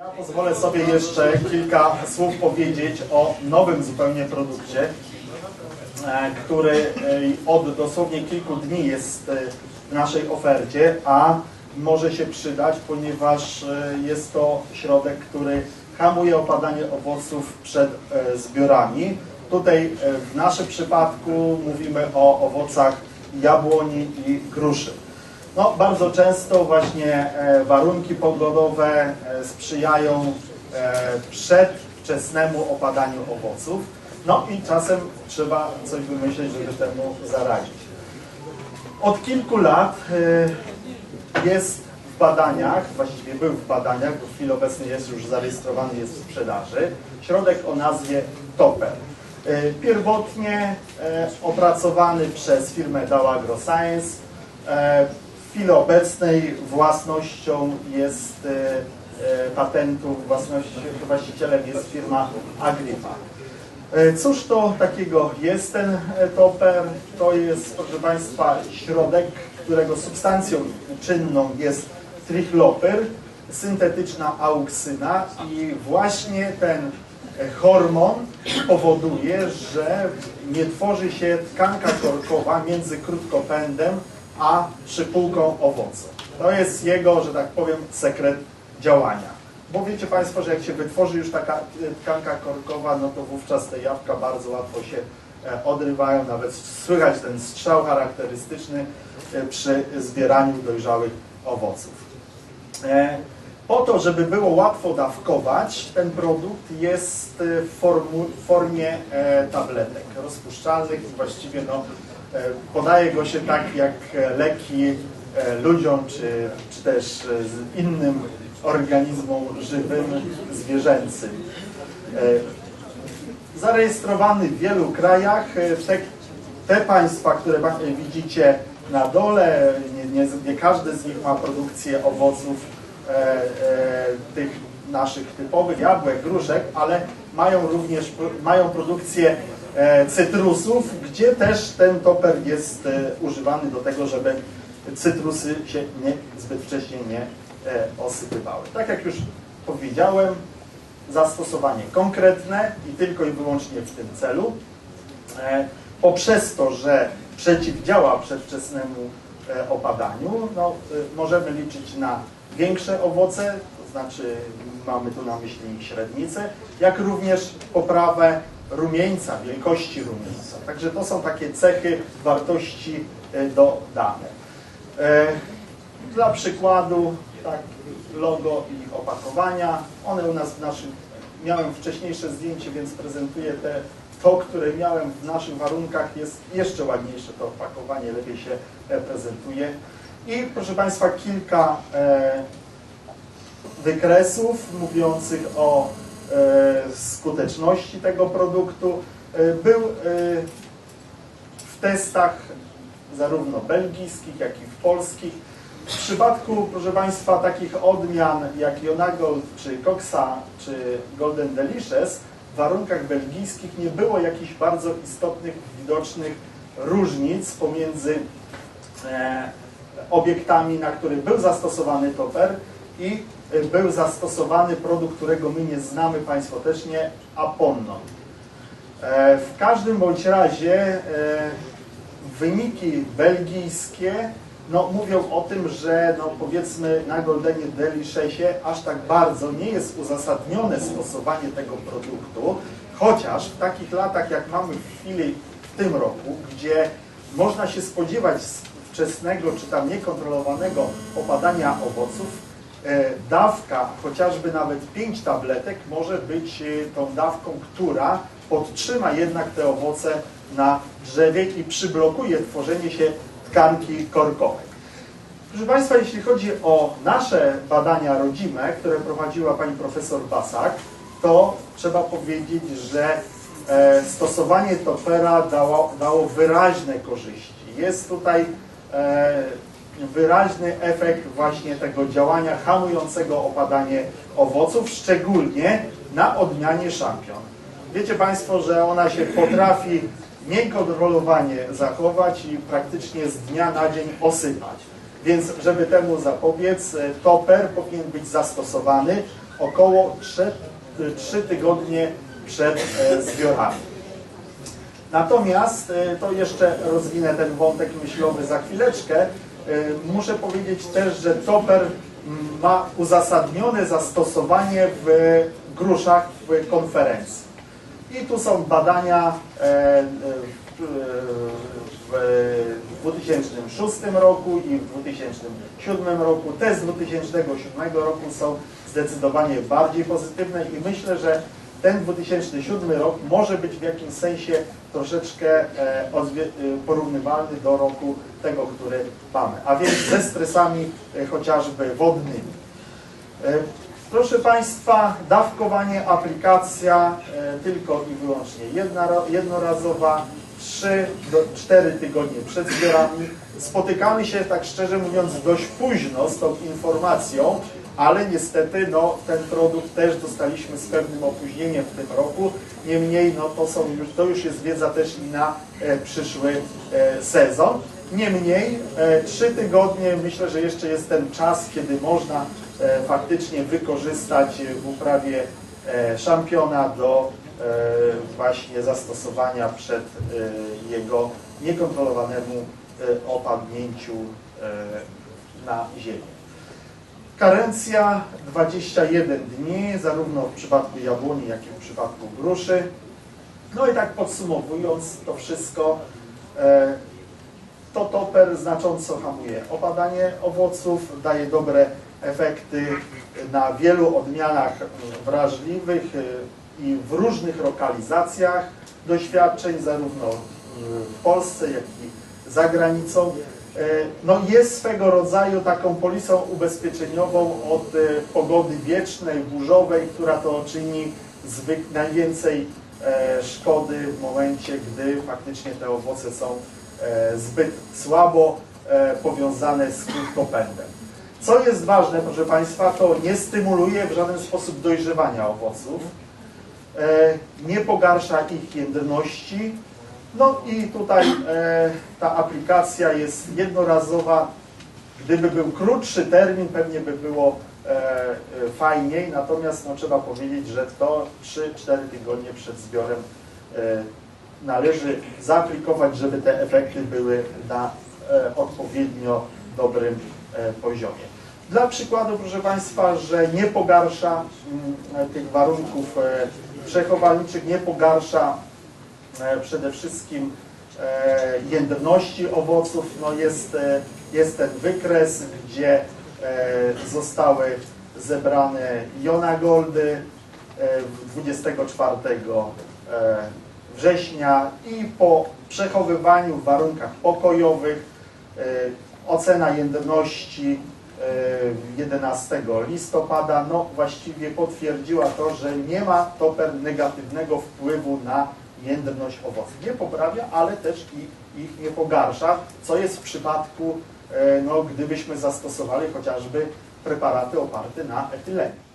Ja pozwolę sobie jeszcze kilka słów powiedzieć o nowym zupełnie produkcie, e, który e, od dosłownie kilku dni jest e, w naszej ofercie, a może się przydać, ponieważ jest to środek, który hamuje opadanie owoców przed zbiorami. Tutaj w naszym przypadku mówimy o owocach jabłoni i gruszy. No, bardzo często właśnie e, warunki pogodowe e, sprzyjają e, przedwczesnemu opadaniu owoców. No i czasem trzeba coś wymyślić, żeby temu zaradzić. Od kilku lat jest w badaniach, właściwie był w badaniach, bo w chwili obecnej jest już zarejestrowany, jest w sprzedaży, środek o nazwie Topper. Pierwotnie opracowany przez firmę Dow AgroScience, chwili obecnej własnością jest e, e, patentu, właścicielem jest firma Agripa. E, Cóż to takiego jest ten toper? To jest, proszę Państwa, środek, którego substancją czynną jest trichloper, syntetyczna auksyna i właśnie ten hormon powoduje, że nie tworzy się tkanka korkowa między krótkopędem a przypółką owocu. To jest jego, że tak powiem, sekret działania. Bo wiecie Państwo, że jak się wytworzy już taka tkanka korkowa, no to wówczas te jabłka bardzo łatwo się e, odrywają, nawet słychać ten strzał charakterystyczny e, przy zbieraniu dojrzałych owoców. E, Po to, żeby było łatwo dawkować, ten produkt jest w formie tabletek rozpuszczalnych. Właściwie no, podaje go się tak jak e, leki e, ludziom, czy, czy też e, innym organizmom żywym, zwierzęcym. E, Zarejestrowany w wielu krajach. E, Te, te państwa, które widzicie na dole, nie, nie, nie każdy z nich ma produkcję owoców e, e, tych naszych typowych jabłek, gruszek, ale mają również mają produkcję e, cytrusów, gdzie też ten toper jest e, używany do tego, żeby cytrusy się nie, zbyt wcześnie nie e, osypywały. Tak jak już powiedziałem, zastosowanie konkretne i tylko i wyłącznie w tym celu. E, Poprzez to, że przeciwdziała przedwczesnemu e, opadaniu, no, e, możemy liczyć na większe owoce, to znaczy mamy tu na myśli średnicę, jak również poprawę rumieńca, wielkości rumieńca. Także to są takie cechy wartości e, dodane. E, Dla przykładu, tak, logo i opakowania. One u nas w naszym, miałem wcześniejsze zdjęcie, więc prezentuję te, to, które miałem w naszych warunkach, jest jeszcze ładniejsze to opakowanie, lepiej się e, prezentuje. I proszę Państwa, kilka wykresów mówiących o skuteczności tego produktu. E, był e, w testach zarówno belgijskich, jak i w polskich. W przypadku, proszę Państwa, takich odmian jak Jonagold, czy Coxa, czy Golden Delicious, w warunkach belgijskich nie było jakichś bardzo istotnych, widocznych różnic pomiędzy e, obiektami, na których był zastosowany toper i e, był zastosowany produkt, którego my nie znamy, Państwo też nie, Aponnon. E, W każdym bądź razie e, wyniki belgijskie no, mówią o tym, że no, powiedzmy na Goldenie Delicious'ie aż tak bardzo nie jest uzasadnione stosowanie tego produktu, chociaż w takich latach jak mamy w chwili w tym roku, gdzie można się spodziewać wczesnego czy tam niekontrolowanego opadania owoców, dawka, chociażby nawet 5 tabletek, może być e, tą dawką, która podtrzyma jednak te owoce na drzewie i przyblokuje tworzenie się tkanki korkowej. Proszę Państwa, jeśli chodzi o nasze badania rodzime, które prowadziła pani profesor Basak, to trzeba powiedzieć, że e, stosowanie topera dało, dało wyraźne korzyści. Jest tutaj e, wyraźny efekt właśnie tego działania hamującego opadanie owoców, szczególnie na odmianie szampion. Wiecie Państwo, że ona się potrafi niekontrolowanie zachować i praktycznie z dnia na dzień osypać. Więc żeby temu zapobiec, e, toper powinien być zastosowany około 3, 3 tygodnie przed e, zbiorami. Natomiast e, to jeszcze rozwinę ten wątek myślowy za chwileczkę. E, Muszę powiedzieć też, że toper mm, ma uzasadnione zastosowanie w gruszach w konferencji. I tu są badania e, e, w 2006 roku i w 2007 roku. Te z 2007 roku są zdecydowanie bardziej pozytywne i myślę, że ten 2007 rok może być w jakimś sensie troszeczkę e, e, porównywalny do roku tego, który mamy, a więc ze stresami e, chociażby wodnymi. Proszę Państwa, dawkowanie, aplikacja tylko i wyłącznie jedna, jednorazowa, 3 do 4 tygodnie przed zbiorami. Spotykamy się, tak szczerze mówiąc, dość późno z tą informacją, ale niestety no, ten produkt też dostaliśmy z pewnym opóźnieniem w tym roku. Niemniej no, to, są już, to już jest wiedza też i na e, przyszły e, sezon. Niemniej e, trzy tygodnie myślę, że jeszcze jest ten czas, kiedy można e, faktycznie wykorzystać w uprawie e, szampiona do e, właśnie zastosowania przed e, jego niekontrolowanemu e, opadnięciu e, na ziemię. Karencja 21 dni, zarówno w przypadku jabłoni, jak i w przypadku gruszy. No i tak podsumowując to wszystko, e, to toper znacząco hamuje opadanie owoców, daje dobre efekty na wielu odmianach wrażliwych e, i w różnych lokalizacjach doświadczeń, zarówno e, w Polsce, jak i za granicą. E, No jest swego rodzaju taką polisą ubezpieczeniową od e, pogody wiecznej, burzowej, która to czyni zwyk najwięcej e, szkody w momencie, gdy faktycznie te owoce są zbyt słabo powiązane z krótkopędem. Co jest ważne, proszę Państwa, to nie stymuluje w żaden sposób dojrzewania owoców, nie pogarsza ich jędrności, no i tutaj e, ta aplikacja jest jednorazowa. Gdyby był krótszy termin, pewnie by było e, e, fajniej, natomiast no, trzeba powiedzieć, że to 3-4 tygodnie przed zbiorem e, należy zaaplikować, żeby te efekty były na e, odpowiednio dobrym e, poziomie. Dla przykładu, proszę Państwa, że nie pogarsza mm, tych warunków przechowalniczych, nie pogarsza przede wszystkim e, jędrności owoców. No jest, e, jest ten wykres, gdzie e, zostały zebrane jonagoldy e, w 24 e, września i po przechowywaniu w warunkach pokojowych e, ocena jędrności e, 11 listopada no właściwie potwierdziła to, że nie ma toper negatywnego wpływu na jędrność owoców. Nie poprawia, ale też i ich nie pogarsza, co jest w przypadku, e, no, gdybyśmy zastosowali chociażby preparaty oparte na etylenie.